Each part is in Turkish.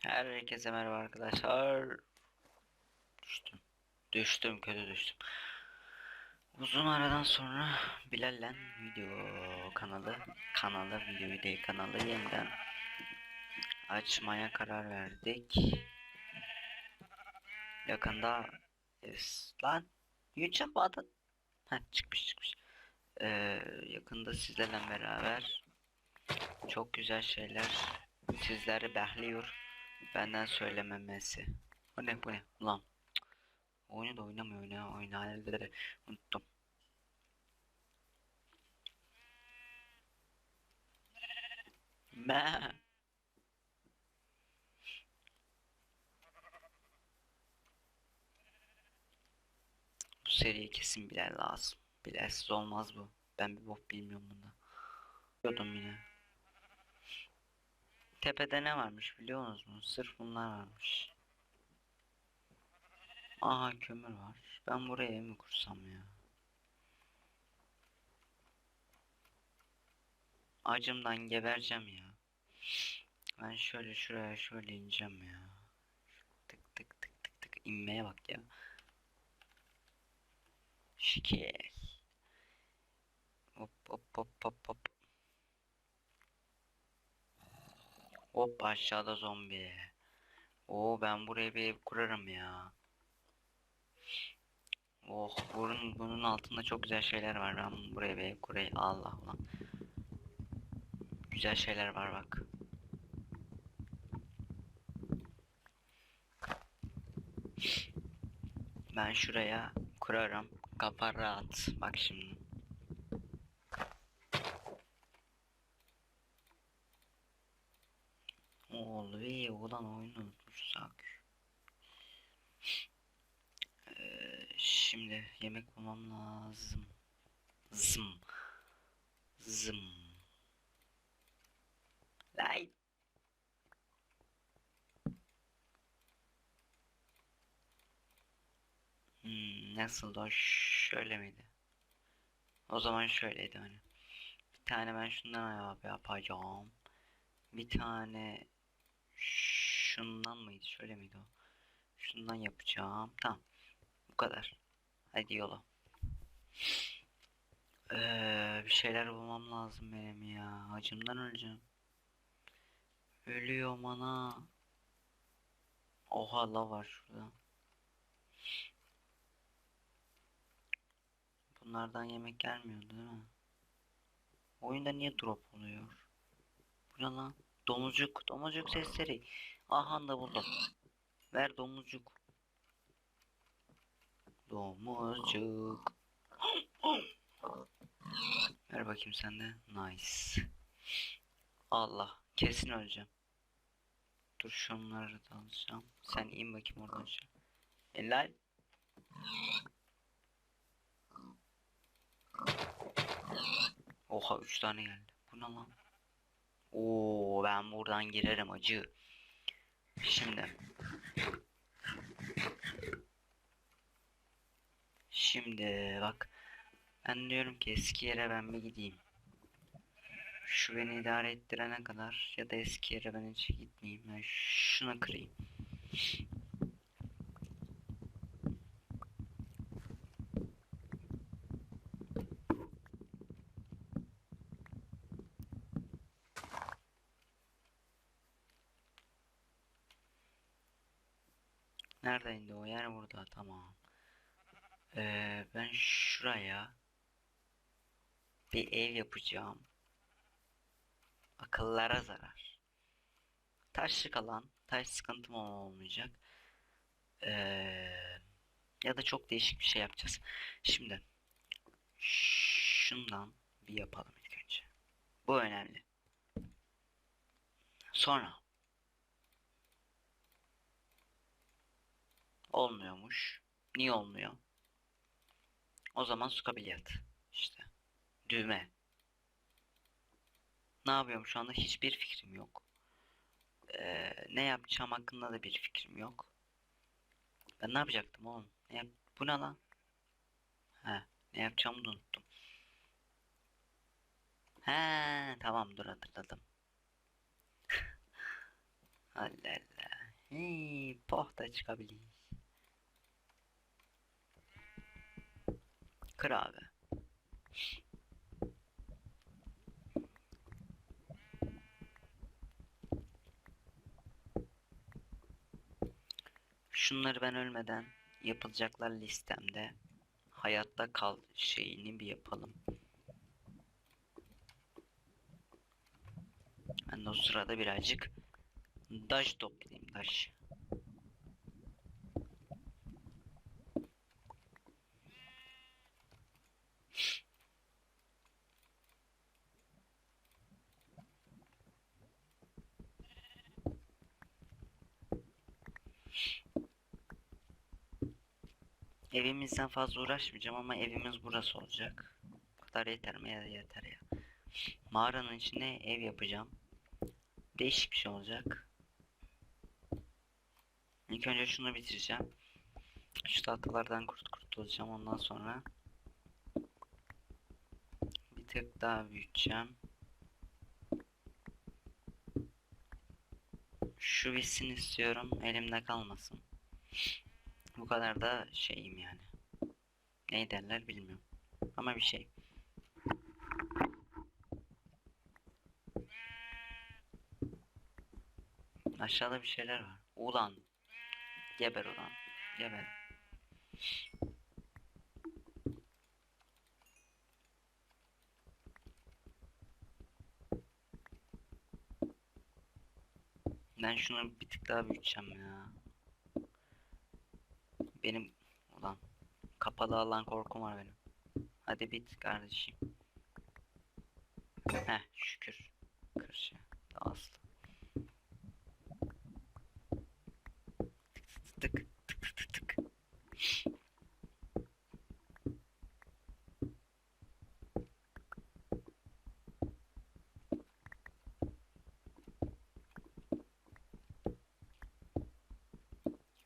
Herkese merhaba arkadaşlar. Düştüm. Düştüm, kötü düştüm. Uzun aradan sonra Bilal'le video kanalı, kanalı, videoyu değil kanalı yeniden açmaya karar verdik. Yakında lan YouTube adı Heh, çıkmış çıkmış. Ee, yakında sizlerle beraber çok güzel şeyler sizleri bekliyor. Benden söylememesi. Bu ne bu ne. Cık. Oyunu da oynamıyor oyna oyna unuttum. Me. Bu seriye kesin Bilal lazım. Bilalsiz olmaz bu. Ben bir bok bilmiyorum bunda. Biliyordum yine. Tepede ne varmış biliyor musunuz? Sırf bunlar varmış. Aha kömür var. Ben buraya ev mi kursam ya? Acımdan gebereceğim ya. Ben şöyle şuraya şöyle ineceğim ya. Tık tık tık tık tık inmeye bak ya. Şikir. Hop hop hop hop hop. Hop aşağıda zombi. Oo ben buraya bir ev kurarım ya. Oh bunun bunun altında çok güzel şeyler var. Ben buraya bir ev kurayım. Allah Allah. Güzel şeyler var bak. Ben şuraya kurarım. Kafa rahat. Bak şimdi. Ulan oyunu unutmuşsak. Ee, şimdi yemek bulmam lazım. Zım. Zım. Lay. Hmm, nasıl o şöyle miydi? O zaman şöyleydi hani. Bir tane ben şundan yap yapacağım. Bir tane şundan mıydı? Şöyle miydi o? Şundan yapacağım. Tamam. Bu kadar. Hadi yola. Ee, bir şeyler bulmam lazım benim ya. Acımdan öleceğim. Ölüyorum ana. Oha la var şurada. Bunlardan yemek gelmiyor değil mi? Oyunda niye drop oluyor? Bu ne lan? Domuzcuk, domuzcuk sesleri. Aha da buldum. Ver domuzcuk. Domuzcuk. Ver bakayım sen de. Nice. Allah. Kesin öleceğim. Dur şunları da alacağım. Sen in bakayım oradan aşağı. Helal. Oha 3 tane geldi. Bu ne lan? Oo ben buradan girerim acı. Şimdi. Şimdi bak. Ben diyorum ki eski yere ben bir gideyim. Şu beni idare ettirene kadar ya da eski yere ben hiç gitmeyeyim. Ben şunu kırayım. Neredeydi o yer burada tamam. Ee, ben şuraya bir ev yapacağım. Akıllara zarar. Taşlık alan, taş sıkıntım olmayacak. Ee, ya da çok değişik bir şey yapacağız. Şimdi şundan bir yapalım ilk önce. Bu önemli. Sonra olmuyormuş. Niye olmuyor? O zaman su kabiliyat. İşte. Düğme. Ne yapıyorum şu anda hiçbir fikrim yok. Ee, ne yapacağım hakkında da bir fikrim yok. Ben ne yapacaktım oğlum? Ne yap Bu ne lan? He, ne yapacağımı da unuttum. He, tamam dur hatırladım. Allah Allah. Hii, pohta çıkabilir. Kır abi. Şunları ben ölmeden yapılacaklar listemde hayatta kal şeyini bir yapalım. Ben de o sırada birazcık daş toplayayım daş. Evimizden fazla uğraşmayacağım ama evimiz burası olacak. Bu kadar yeter mi ya yeter ya. Mağaranın içine ev yapacağım. Değişik bir şey olacak. İlk önce şunu bitireceğim. Şu tahtalardan kurt kurtulacağım ondan sonra. Bir tık daha büyüteceğim. Şu bitsin istiyorum elimde kalmasın. Bu kadar da şeyim yani. Ne derler bilmiyorum. Ama bir şey. Aşağıda bir şeyler var. Ulan. Geber ulan. Geber. Ben şunu bir tık daha büyüteceğim ya. Benim ulan kapalı alan korkum var benim. Hadi bit kardeşim. Heh şükür. Kırşı. Daha aslı. Tık tık tık tık tık.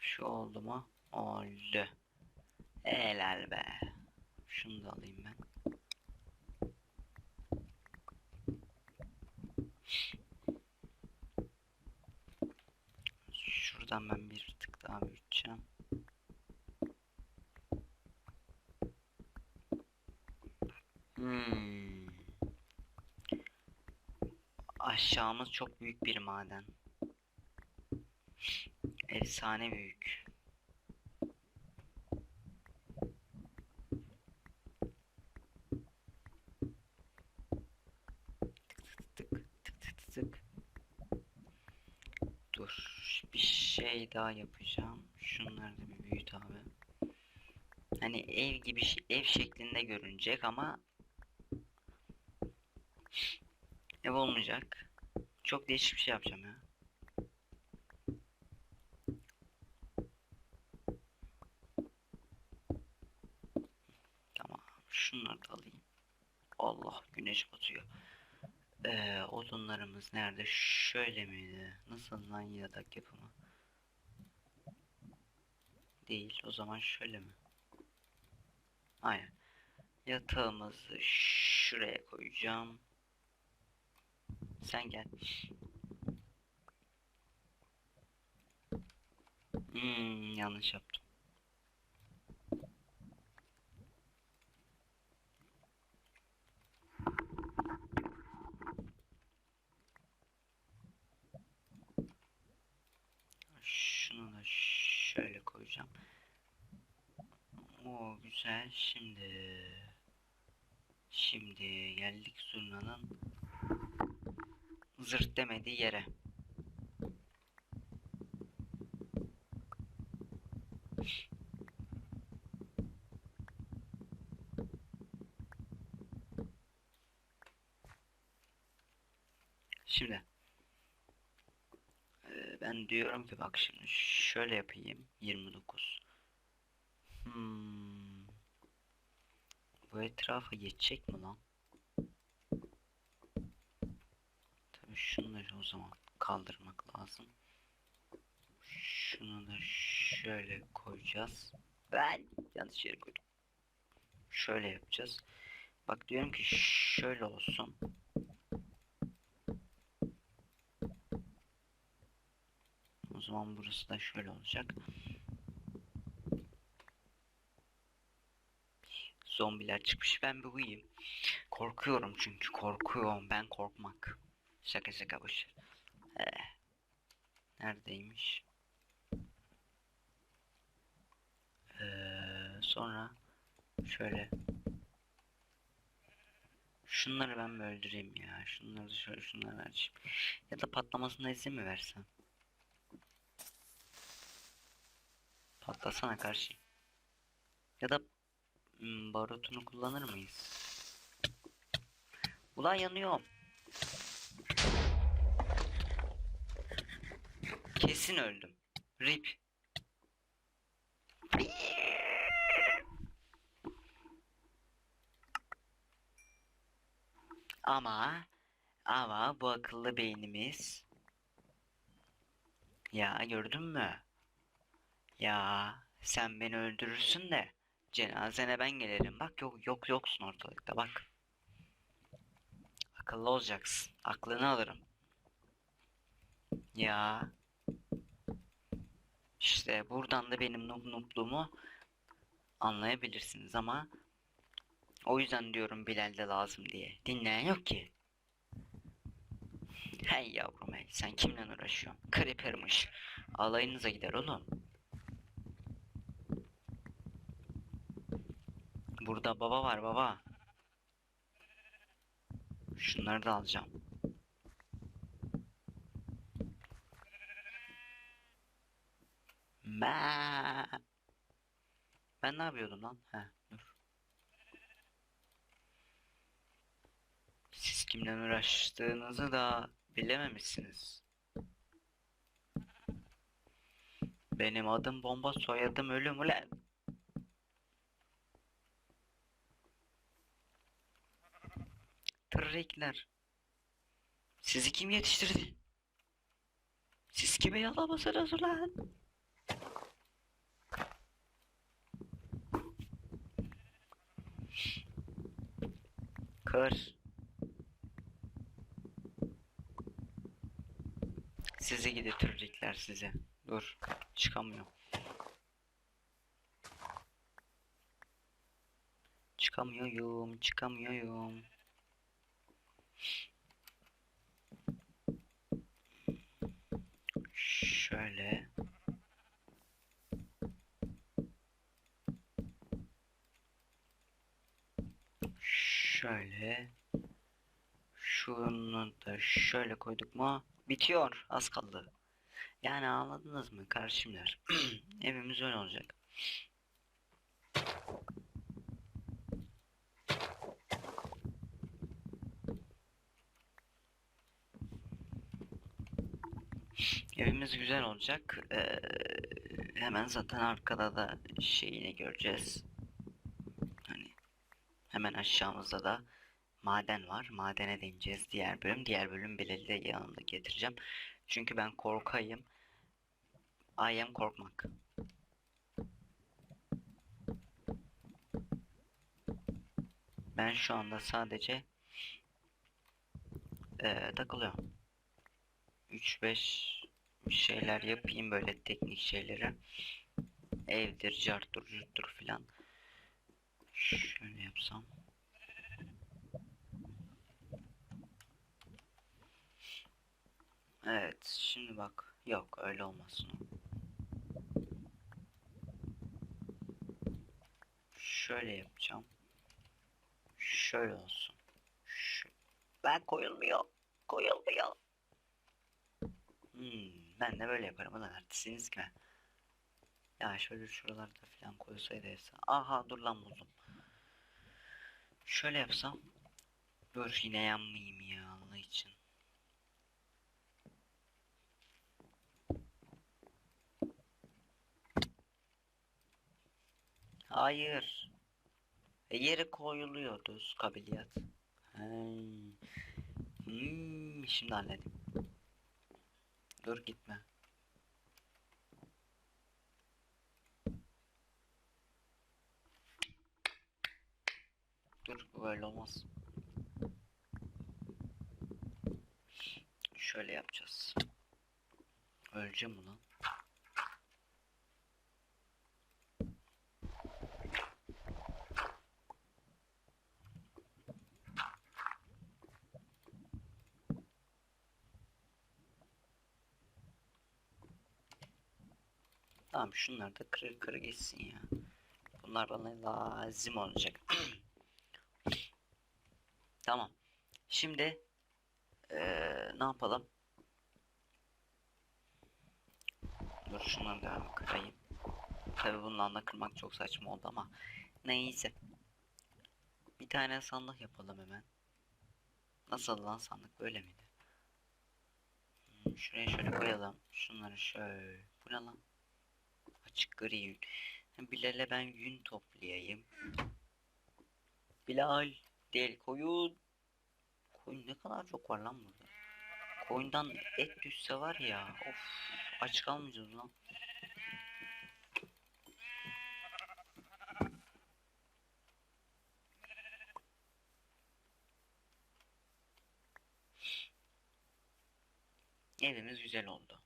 Şu oldu mu? Oldu. Helal be. Şunu da alayım ben. Şuradan ben bir tık daha büyüteceğim. Hmm. Aşağımız çok büyük bir maden. Efsane büyük. Tık tık tık tık tık. Dur. Bir şey daha yapacağım. Şunları da bir büyüt abi. Hani ev gibi ev şeklinde görünecek ama ev olmayacak. Çok değişik bir şey yapacağım ya. Tamam. Şunları da alayım. Allah güneş batıyor. Ee, odunlarımız nerede? Şöyle miydi? Nasıl lan yatak yapımı? Değil. O zaman şöyle mi? Aynen. Yatağımızı şuraya koyacağım. Sen gel. Hmm, yanlış yaptım. Şunu da şöyle koyacağım. O güzel. Şimdi şimdi geldik zurnanın zırt demediği yere. Şimdi ben diyorum ki bak şimdi şöyle yapayım. 29 hmm. bu etrafa yetecek mi lan? Tabii şunları o zaman kaldırmak lazım. Şunu da şöyle koyacağız. Ben yanlış yere koydum. Şöyle yapacağız. Bak diyorum ki şöyle olsun O zaman burası da şöyle olacak. Zombiler çıkmış. Ben bir uyuyayım. Korkuyorum çünkü korkuyorum. Ben korkmak. Şaka şaka boş. ver. Eh. Neredeymiş? Ee, sonra şöyle Şunları ben mi öldüreyim ya? Şunları şöyle şunları vereceğim. Ya da patlamasına izin mi versem? Patlasana karşı. Ya da hmm, barutunu kullanır mıyız? Ulan yanıyorum. Kesin öldüm. Rip. Ama ama bu akıllı beynimiz ya gördün mü? Ya sen beni öldürürsün de cenazene ben gelirim. Bak yok yok yoksun ortalıkta bak. Akıllı olacaksın. Aklını alırım. Ya. İşte buradan da benim noob noobluğumu anlayabilirsiniz ama o yüzden diyorum Bilal de lazım diye. Dinleyen yok ki. Hey yavrum hey sen kimle uğraşıyorsun? Creeper'mış. Alayınıza gider oğlum. Burada baba var baba. Şunları da alacağım. Ma. Ben ne yapıyordum lan? He, dur. Siz kimle uğraştığınızı da bilememişsiniz. Benim adım bomba, soyadım ölüm ulan. Tırrekler. Sizi kim yetiştirdi? Siz kime yalamasınız ulan? Kır. Sizi gidi tırrekler size. Dur. Çıkamıyorum. Çıkamıyorum, çıkamıyorum. Şöyle. Şöyle. Şunu da şöyle koyduk mu bitiyor. Az kaldı. Yani anladınız mı karşımlar? Evimiz öyle olacak. Evimiz güzel olacak. Ee, hemen zaten arkada da şeyini göreceğiz. Hani hemen aşağımızda da maden var. Madene değineceğiz diğer bölüm. Diğer bölüm Bilal'i de yanımda getireceğim. Çünkü ben korkayım. I am korkmak. Ben şu anda sadece eee takılıyorum. 3-5 şeyler yapayım böyle teknik şeyleri. Evdir, carttur, curttur filan. Şöyle yapsam. Evet, şimdi bak. Yok, öyle olmasın. Şöyle yapacağım. Şöyle olsun. Şu... Ben koyulmuyor. Koyulmuyor. Hmm, ben de böyle yaparım. Ulan artistsiniz ki. Ya şöyle şuralarda falan koysaydı efsane. Aha dur lan buldum. Şöyle yapsam. Dur yine yanmayayım ya Allah için. Hayır. E, yere koyuluyor düz kabiliyet. Hmm, şimdi anladım. Dur gitme. Dur böyle olmaz. Şöyle yapacağız. Öleceğim ulan. Tamam şunları da kırır kırır gitsin ya. Bunlar bana lazım olacak. tamam. Şimdi eee, ne yapalım? Dur şunları da kırayım. Tabi bundan da kırmak çok saçma oldu ama neyse. Bir tane sandık yapalım hemen. Nasıl lan sandık böyle miydi? Hmm, Şuraya şöyle koyalım. Şunları şöyle. Bu ne lan? Gri yün. Bilal'e ben yün toplayayım. Bilal değil koyun. Koyun ne kadar çok var lan burada. Koyundan et düşse var ya. Of aç kalmayacağız lan. Evimiz güzel oldu.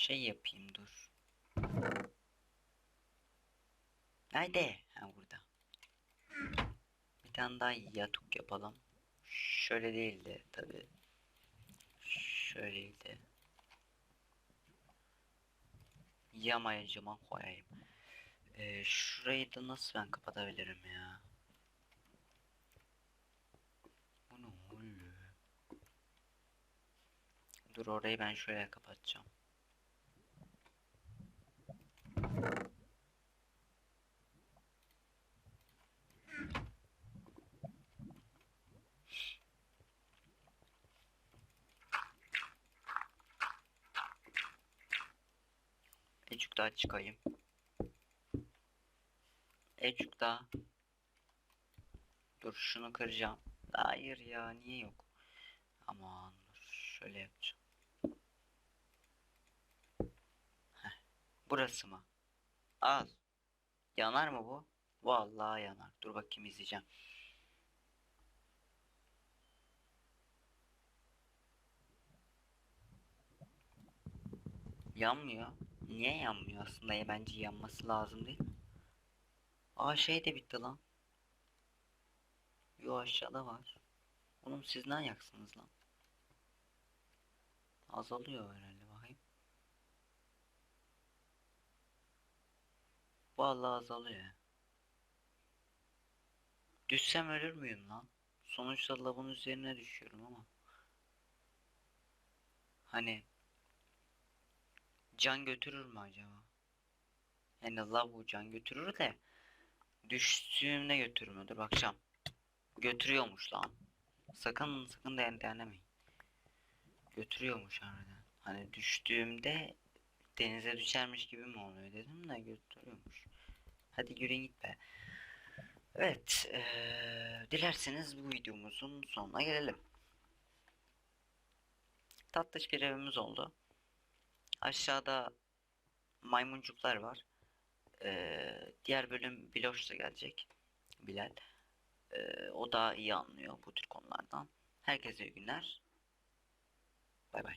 Şey yapayım dur. Nerede? Ha burada. Bir tane daha yatuk yapalım. Şöyle değil de tabi. Şöyle de. Yamayacıma koyayım. Ee, şurayı da nasıl ben kapatabilirim ya? Bu ne oluyor? Dur orayı ben şöyle kapatacağım. Ecuk daha çıkayım. Ecuk daha. Dur şunu kıracağım. Hayır ya niye yok? Aman dur şöyle yapacağım. Heh, burası mı? Al. Yanar mı bu? Vallahi yanar. Dur bakayım izleyeceğim. Yanmıyor. Niye yanmıyor aslında ya bence yanması lazım değil mi? Aa şey de bitti lan. Yo aşağıda var. Oğlum siz ne ayaksınız lan? Azalıyor herhalde bakayım. Vallahi azalıyor. Düşsem ölür müyüm lan? Sonuçta lavın üzerine düşüyorum ama. Hani can götürür mü acaba? Yani lav bu can götürür de düştüğümde götürmüyordur bakacağım. Götürüyormuş lan. Sakın sakın den denemeyin. Götürüyormuş harbiden. Hani düştüğümde denize düşermiş gibi mi oluyor dedim de götürüyormuş. Hadi yürüyün git be. Evet, eee, dilerseniz bu videomuzun sonuna gelelim. Tatlış bir evimiz oldu. Aşağıda maymuncuklar var. Eee, diğer bölüm Biloş da gelecek. Bilal. Eee, o da iyi anlıyor bu tür konulardan. Herkese iyi günler. Bay bay.